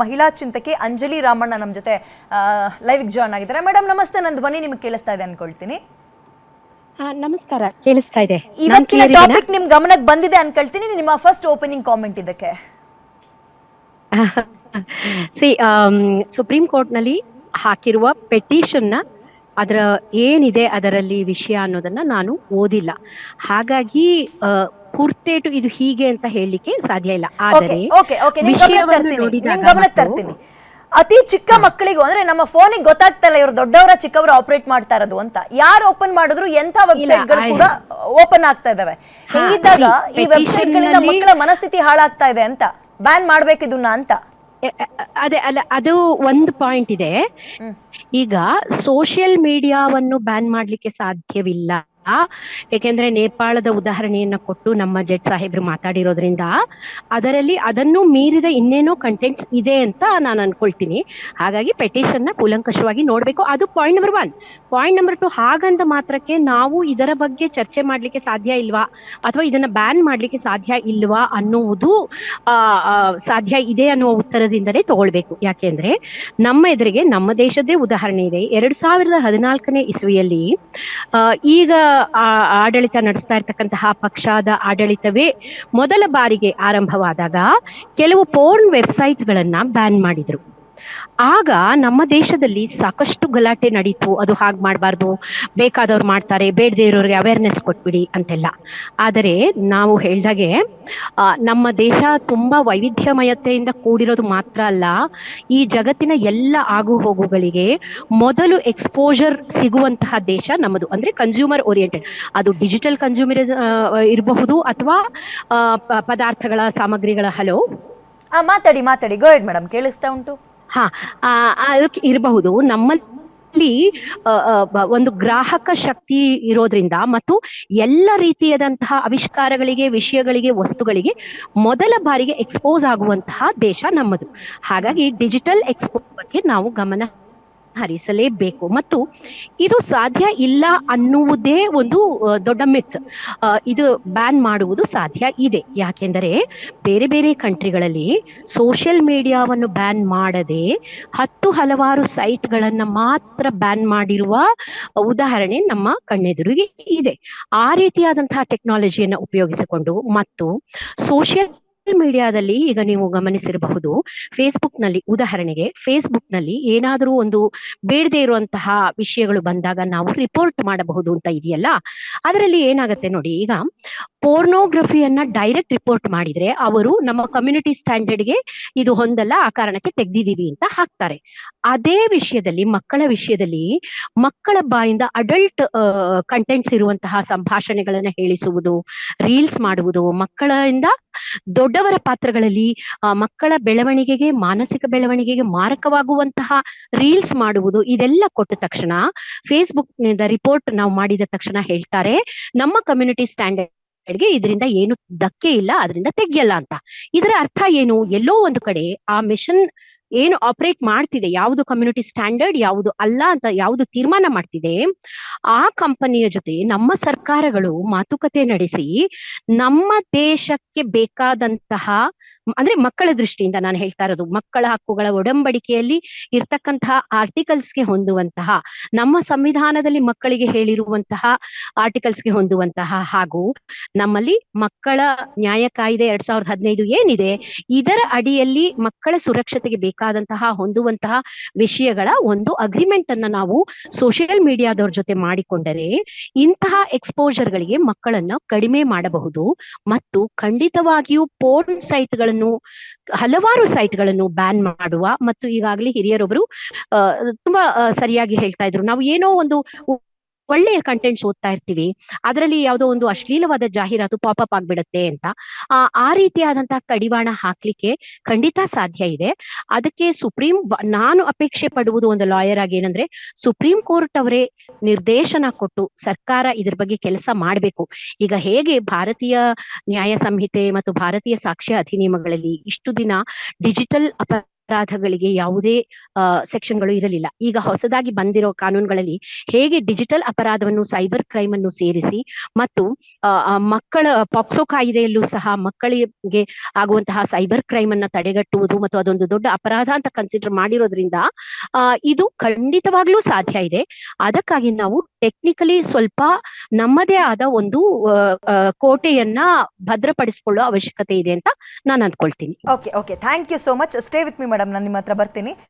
ಮಹಿಳಾ ಚಿಂತಕಿ ಅಂಜಲಿ ರಾಮಣ್ಣ ನಮ್ಮ ಜೊತೆ ಲೈವ್ ಜಾಯ್ನ್ ಆಗಿದ್ದಾರೆ. ಮೇಡಮ್ ನಮಸ್ತೆ. ನನ್ನ ಧ್ವನಿ ನಿಮಗೆ ಕೇಳಿಸ್ತಾ ಇದೆ ಅನ್ಕೊಳ್ತೀನಿ. ನಮಸ್ಕಾರ. ಕೇಳಿಸ್ತಾ ಇದೆ. ಇವತ್ತಿನ ಟಾಪಿಕ್ ನಿಮ್ ಗಮನಕ್ಕೆ ಬಂದಿದೆ ಅನ್ಕೊಳ್ತೀನಿ. ನಿಮ್ಮ ಫಸ್ಟ್ ಓಪನಿಂಗ್ ಕಾಮೆಂಟ್ ಇದಕ್ಕೆ. ಸಿ ಸುಪ್ರೀಂ ಕೋರ್ಟ್ನಲ್ಲಿ ಹಾಕಿರುವ ಪೆಟಿಷನ್ನ ಅದರ ಏನಿದೆ ಅದರಲ್ಲಿ ವಿಷಯ ಅನ್ನೋದನ್ನ ನಾನು ಓದಿಲ್ಲ. ಹಾಗಾಗಿ ಕುರ್ತೇಟು ಇದು ಹೀಗೆ ಅಂತ ಹೇಳಲಿಕ್ಕೆ ಸಾಧ್ಯ ಇಲ್ಲ. ಆದರೆ ಗಮನಕ್ಕೆ ತರ್ತೀನಿ ಅತಿ ಚಿಕ್ಕ ಮಕ್ಕಳಿಗೂ ಅಂದ್ರೆ ನಮ್ಮ ಫೋನಿಗೆ ಗೊತ್ತಾಗ್ತಲ್ಲ ಇವರು ದೊಡ್ಡವರ ಚಿಕ್ಕವರು ಆಪರೇಟ್ ಮಾಡ್ತಾ ಇರೋದು ಅಂತ. ಯಾರು ಓಪನ್ ಮಾಡಿದ್ರು ಎಂತ ವೆಬ್ಸೈಟ್ಗಳು ಕೂಡ ಓಪನ್ ಆಗ್ತಾ ಇದಾವೆ ಹಿಂಗಿದ್ದಾಗ ಈ ವೆಬ್ಸೈಟ್ ಗಳಿಂದ ಮಕ್ಕಳ ಮನಸ್ಥಿತಿ ಹಾಳಾಗ್ತಾ ಇದೆ ಅಂತ? ಬ್ಯಾನ್ ಮಾಡ್ಬೇಕು ಇದನ್ನ ಅಂತ ಅದೇ ಅಲ್ಲ ಅದು ಒಂದು ಪಾಯಿಂಟ್ ಇದೆ. ಈಗ ಸೋಷಿಯಲ್ ಮೀಡಿಯಾವನ್ನು ಬ್ಯಾನ್ ಮಾಡ್ಲಿಕ್ಕೆ ಸಾಧ್ಯವಿಲ್ಲ. ಏಕೆಂದ್ರೆ ನೇಪಾಳದ ಉದಾಹರಣೆಯನ್ನ ಕೊಟ್ಟು ನಮ್ಮ ಜಡ್ ಸಾಹೇಬ್ರು ಮಾತಾಡಿರೋದ್ರಿಂದ ಅದರಲ್ಲಿ ಅದನ್ನು ಮೀರಿದ ಇನ್ನೇನೋ ಕಂಟೆಂಟ್ಸ್ ಇದೆ ಅಂತ ನಾನು ಅನ್ಕೊಳ್ತೀನಿ. ಹಾಗಾಗಿ ಪೆಟಿಷನ್ನ ಕೂಲಂಕಷವಾಗಿ ನೋಡ್ಬೇಕು. ಅದು point number one point number two ಹಾಗಂದ ಮಾತ್ರಕ್ಕೆ ನಾವು ಇದರ ಬಗ್ಗೆ ಚರ್ಚೆ ಮಾಡ್ಲಿಕ್ಕೆ ಸಾಧ್ಯ ಇಲ್ವಾ? ಅಥವಾ ಇದನ್ನ ಬ್ಯಾನ್ ಮಾಡ್ಲಿಕ್ಕೆ ಸಾಧ್ಯ ಇಲ್ವಾ ಅನ್ನುವುದು ಸಾಧ್ಯ ಇದೆ ಅನ್ನುವ ಉತ್ತರದಿಂದಲೇ ತಗೊಳ್ಬೇಕು. ಯಾಕೆಂದ್ರೆ ನಮ್ಮ ಎದುರಿಗೆ ನಮ್ಮ ದೇಶದ್ದೇ ಉದಾಹರಣೆ ಇದೆ. ಎರಡ್ ಸಾವಿರದ ಹದಿನಾಲ್ಕನೇ ಇಸ್ವಿಯಲ್ಲಿ ಈಗ ಆಡಳಿತ ನಡೆಸ್ತಾ ಇರ್ತಕ್ಕಂತಹ ಪಕ್ಷದ ಆಡಳಿತವೇ ಮೊದಲ ಬಾರಿಗೆ ಆರಂಭವಾದಾಗ ಕೆಲವು ಪೋರ್ನ್ ವೆಬ್ಸೈಟ್ಗಳನ್ನು ಬ್ಯಾನ್ ಮಾಡಿದ್ರು. ಆಗ ನಮ್ಮ ದೇಶದಲ್ಲಿ ಸಾಕಷ್ಟು ಗಲಾಟೆ ನಡೀತು. ಅದು ಹಾಗೆ ಮಾಡಬಾರ್ದು. ಬೇಕಾದವ್ರು ಮಾಡ್ತಾರೆ. ಬೇಡದೇ ಇರೋರಿಗೆ ಅವೇರ್ನೆಸ್ ಕೊಟ್ಬಿಡಿ ಅಂತೆಲ್ಲ. ಆದರೆ ನಾವು ಹೇಳ್ದಾಗೆ ನಮ್ಮ ದೇಶ ತುಂಬ ವೈವಿಧ್ಯಮಯತೆಯಿಂದ ಕೂಡಿರೋದು ಮಾತ್ರ ಅಲ್ಲ, ಈ ಜಗತ್ತಿನ ಎಲ್ಲ ಆಗು ಹೋಗುಗಳಿಗೆ ಮೊದಲು ಎಕ್ಸ್ಪೋಜರ್ ಸಿಗುವಂತಹ ದೇಶ ನಮ್ಮದು. ಅಂದರೆ ಕನ್ಸ್ಯೂಮರ್ ಓರಿಯೆಂಟೆಡ್ ಅದು ಡಿಜಿಟಲ್ ಕನ್ಸ್ಯೂಮರ್ ಇರಬಹುದು ಅಥವಾ ಪದಾರ್ಥಗಳ ಸಾಮಗ್ರಿಗಳ, ಹಲೋ? ಮಾತಾಡಿ ಮಾತಾಡಿ. ಗೋಯ್ಡ್ ಮೇಡಮ್ ಕೇಳಿಸ್ತಾ ಉಂಟು. ಹಾ ಅದಕ್ಕೆ ಇರಬಹುದು. ನಮ್ಮಲ್ಲಿ ಒಂದು ಗ್ರಾಹಕ ಶಕ್ತಿ ಇರೋದ್ರಿಂದ ಮತ್ತು ಎಲ್ಲ ರೀತಿಯಾದಂತಹ ಆವಿಷ್ಕಾರಗಳಿಗೆ, ವಿಷಯಗಳಿಗೆ, ವಸ್ತುಗಳಿಗೆ ಮೊದಲ ಬಾರಿಗೆ ಎಕ್ಸ್ಪೋಸ್ ಆಗುವಂತಹ ದೇಶ ನಮ್ಮದು. ಹಾಗಾಗಿ ಡಿಜಿಟಲ್ ಎಕ್ಸ್ಪೋಸ್ ಬಗ್ಗೆ ನಾವು ಗಮನ ಹರಿಸಲೇಬೇಕು. ಮತ್ತು ಇದು ಸಾಧ್ಯ ಇಲ್ಲ ಅನ್ನುವುದೇ ಒಂದು ದೊಡ್ಡ ಮಿತ್ ಇದು ಬ್ಯಾನ್ ಮಾಡುವುದು ಸಾಧ್ಯ ಇದೆ. ಯಾಕೆಂದರೆ ಬೇರೆ ಬೇರೆ ಕಂಟ್ರಿಗಳಲ್ಲಿ ಸೋಷಿಯಲ್ ಮೀಡಿಯಾವನ್ನು ಬ್ಯಾನ್ ಮಾಡದೆ ಹತ್ತು ಹಲವಾರು ಸೈಟ್ಗಳನ್ನು ಮಾತ್ರ ಬ್ಯಾನ್ ಮಾಡಿರುವ ಉದಾಹರಣೆ ನಮ್ಮ ಕಣ್ಣೆದುರಿಗೆ ಇದೆ. ಆ ರೀತಿಯಾದಂತಹ ಟೆಕ್ನಾಲಜಿಯನ್ನು ಉಪಯೋಗಿಸಿಕೊಂಡು ಮತ್ತು ಸೋಷಿಯಲ್ ಮೀಡಿಯಾದಲ್ಲಿ ಈಗ ನೀವು ಗಮನಿಸಿರಬಹುದು ಫೇಸ್ಬುಕ್ನಲ್ಲಿ ಉದಾಹರಣೆಗೆ ಫೇಸ್ಬುಕ್ನಲ್ಲಿ ಏನಾದರೂ ಒಂದು ಬೇಡದೇ ಇರುವಂತಹ ವಿಷಯಗಳು ಬಂದಾಗ ನಾವು ರಿಪೋರ್ಟ್ ಮಾಡಬಹುದು ಅಂತ ಇದೆಯಲ್ಲ, ಅದರಲ್ಲಿ ಏನಾಗುತ್ತೆ ನೋಡಿ ಈಗ ಪೋರ್ನೋಗ್ರಫಿಯನ್ನ ಡೈರೆಕ್ಟ್ ರಿಪೋರ್ಟ್ ಮಾಡಿದ್ರೆ ಅವರು ನಮ್ಮ ಕಮ್ಯುನಿಟಿ ಸ್ಟ್ಯಾಂಡರ್ಡ್ಗೆ ಇದು ಹೊಂದಲ್ಲ, ಆ ಕಾರಣಕ್ಕೆ ತೆಗ್ದಿದೀವಿ ಅಂತ ಹಾಕ್ತಾರೆ. ಅದೇ ವಿಷಯದಲ್ಲಿ, ಮಕ್ಕಳ ವಿಷಯದಲ್ಲಿ ಮಕ್ಕಳ ಬಾಯಿಂದ ಅಡಲ್ಟ್ ಕಂಟೆಂಟ್ಸ್ ಇರುವಂತಹ ಸಂಭಾಷಣೆಗಳನ್ನ ಹೇಳಿಸುವುದು ರೀಲ್ಸ್ ಮಾಡುವುದು ಮಕ್ಕಳಿಂದ ದೊಡ್ಡವರ ಪಾತ್ರಗಳಲ್ಲಿ ಮಕ್ಕಳ ಬೆಳವಣಿಗೆಗೆ, ಮಾನಸಿಕ ಬೆಳವಣಿಗೆಗೆ ಮಾರಕವಾಗುವಂತಹ ರೀಲ್ಸ್ ಮಾಡುವುದು ಇದೆಲ್ಲ ಕೊಟ್ಟ ತಕ್ಷಣ ಫೇಸ್ಬುಕ್ನಿಂದ ರಿಪೋರ್ಟ್ ನಾವು ಮಾಡಿದ ತಕ್ಷಣ ಹೇಳ್ತಾರೆ, ನಮ್ಮ ಕಮ್ಯುನಿಟಿ ಸ್ಟ್ಯಾಂಡರ್ಡ್ಗೆ ಇದರಿಂದ ಏನು ಧಕ್ಕೆ ಇಲ್ಲ, ಅದರಿಂದ ತೆಗಿಯಲ್ಲ ಅಂತ. ಇದರ ಅರ್ಥ ಏನು? ಎಲ್ಲೋ ಒಂದು ಕಡೆ ಆ ಮಿಷನ್ ಏನು ಆಪರೇಟ್ ಮಾಡ್ತಿದೆ, ಯಾವುದು ಕಮ್ಯುನಿಟಿ ಸ್ಟ್ಯಾಂಡರ್ಡ್ ಯಾವುದು ಅಲ್ಲ ಅಂತ ಯಾವುದು ತೀರ್ಮಾನ ಮಾಡ್ತಿದೆ, ಆ ಕಂಪನಿಯ ಜೊತೆ ನಮ್ಮ ಸರ್ಕಾರಗಳು ಮಾತುಕತೆ ನಡೆಸಿ ನಮ್ಮ ದೇಶಕ್ಕೆ ಬೇಕಾದಂತಹ ಅಂದ್ರೆ ಮಕ್ಕಳ ದೃಷ್ಟಿಯಿಂದ ನಾನು ಹೇಳ್ತಾ ಇರೋದು, ಮಕ್ಕಳ ಹಕ್ಕುಗಳ ಒಡಂಬಡಿಕೆಯಲ್ಲಿ ಇರ್ತಕ್ಕಂತಹ ಆರ್ಟಿಕಲ್ಸ್ಗೆ ಹೊಂದುವಂತಹ, ನಮ್ಮ ಸಂವಿಧಾನದಲ್ಲಿ ಮಕ್ಕಳಿಗೆ ಹೇಳಿರುವಂತಹ ಆರ್ಟಿಕಲ್ಸ್ಗೆ ಹೊಂದುವಂತಹ ಹಾಗೂ ನಮ್ಮಲ್ಲಿ ಮಕ್ಕಳ ನ್ಯಾಯ ಕಾಯ್ದೆ ಎರಡ್ ಸಾವಿರದ ಹದಿನೈದು ಏನಿದೆ, ಇದರ ಅಡಿಯಲ್ಲಿ ಮಕ್ಕಳ ಸುರಕ್ಷತೆಗೆ ಬೇಕಾದಂತಹ ಹೊಂದುವಂತಹ ವಿಷಯಗಳ ಒಂದು ಅಗ್ರಿಮೆಂಟ್ ಅನ್ನ ನಾವು ಸೋಷಿಯಲ್ ಮೀಡಿಯಾದವ್ರ ಜೊತೆ ಮಾಡಿಕೊಂಡರೆ ಇಂತಹ ಎಕ್ಸ್ಪೋಜರ್ಗಳಿಗೆ ಗಳಿಗೆ ಮಕ್ಕಳನ್ನ ಕಡಿಮೆ ಮಾಡಬಹುದು ಮತ್ತು ಖಂಡಿತವಾಗಿಯೂ ಪೋರ್ನ್ ಸೈಟ್ಗಳನ್ನು ಹಲವಾರು ಸೈಟ್ಗಳನ್ನು ಬ್ಯಾನ್ ಮಾಡುವ ಮತ್ತು ಈಗಾಗಲೇ ಹಿರಿಯರೊಬ್ಬರು ತುಂಬಾ ಸರಿಯಾಗಿ ಹೇಳ್ತಾ ಇದ್ರು. ನಾವು ಏನೋ ಒಂದು ಒಳ್ಳೆಯ ಕಂಟೆಂಟ್ಸ್ ಓದ್ತಾ ಇರ್ತೀವಿ. ಅದರಲ್ಲಿ ಯಾವುದೋ ಒಂದು ಅಶ್ಲೀಲವಾದ ಜಾಹೀರಾತು ಪಾಪಪ್ ಆಗ್ಬಿಡುತ್ತೆ ಅಂತ. ಆ ರೀತಿಯಾದಂತಹ ಕಡಿವಾಣ ಹಾಕ್ಲಿಕ್ಕೆ ಖಂಡಿತ ಸಾಧ್ಯ ಇದೆ. ಅದಕ್ಕೆ ಸುಪ್ರೀಂ ನಾನು ಅಪೇಕ್ಷೆ ಪಡುವುದು ಒಂದು ಲಾಯರ್ ಆಗಿ ಏನಂದ್ರೆ, ಸುಪ್ರೀಂ ಕೋರ್ಟ್ ಅವರೇ ನಿರ್ದೇಶನ ಕೊಟ್ಟು ಸರ್ಕಾರ ಇದ್ರ ಬಗ್ಗೆ ಕೆಲಸ ಮಾಡಬೇಕು. ಈಗ ಹೇಗೆ ಭಾರತೀಯ ನ್ಯಾಯ ಸಂಹಿತೆ ಮತ್ತು ಭಾರತೀಯ ಸಾಕ್ಷ್ಯ ಅಧಿನಿಯಮಗಳಲ್ಲಿ ಇಷ್ಟು ದಿನ ಡಿಜಿಟಲ್ ಅಪ ಅಪರಾಧಗಳಿಗೆ ಯಾವುದೇ ಸೆಕ್ಷನ್ಗಳು ಇರಲಿಲ್ಲ ಈಗ ಹೊಸದಾಗಿ ಬಂದಿರೋ ಕಾನೂನುಗಳಲ್ಲಿ ಹೇಗೆ ಡಿಜಿಟಲ್ ಅಪರಾಧವನ್ನು ಸೈಬರ್ ಕ್ರೈಮ್ ಅನ್ನು ಸೇರಿಸಿ ಮತ್ತು ಮಕ್ಕಳ ಪಾಕ್ಸೋ ಕಾಯಿದೆಯಲ್ಲೂ ಸಹ ಮಕ್ಕಳಿಗೆ ಆಗುವಂತಹ ಸೈಬರ್ ಕ್ರೈಮ್ ಅನ್ನ ತಡೆಗಟ್ಟುವುದು ಮತ್ತು ಅದೊಂದು ದೊಡ್ಡ ಅಪರಾಧ ಅಂತ ಕನ್ಸಿಡರ್ ಮಾಡಿರೋದ್ರಿಂದ ಇದು ಖಂಡಿತವಾಗ್ಲೂ ಸಾಧ್ಯ ಇದೆ ಅದಕ್ಕಾಗಿ ನಾವು ಟೆಕ್ನಿಕಲಿ ಸ್ವಲ್ಪ ನಮ್ಮದೇ ಆದ ಒಂದು ಕೋಟೆಯನ್ನ ಭದ್ರಪಡಿಸಿಕೊಳ್ಳೋ ಅವಶ್ಯಕತೆ ಇದೆ ಅಂತ ನಾನು ಅಂದ್ಕೊಳ್ತೀನಿ okay okay thank you so much stay with me madam ನಾನು ನಿಮ್ಮ ಹತ್ರ ಬರ್ತೀನಿ.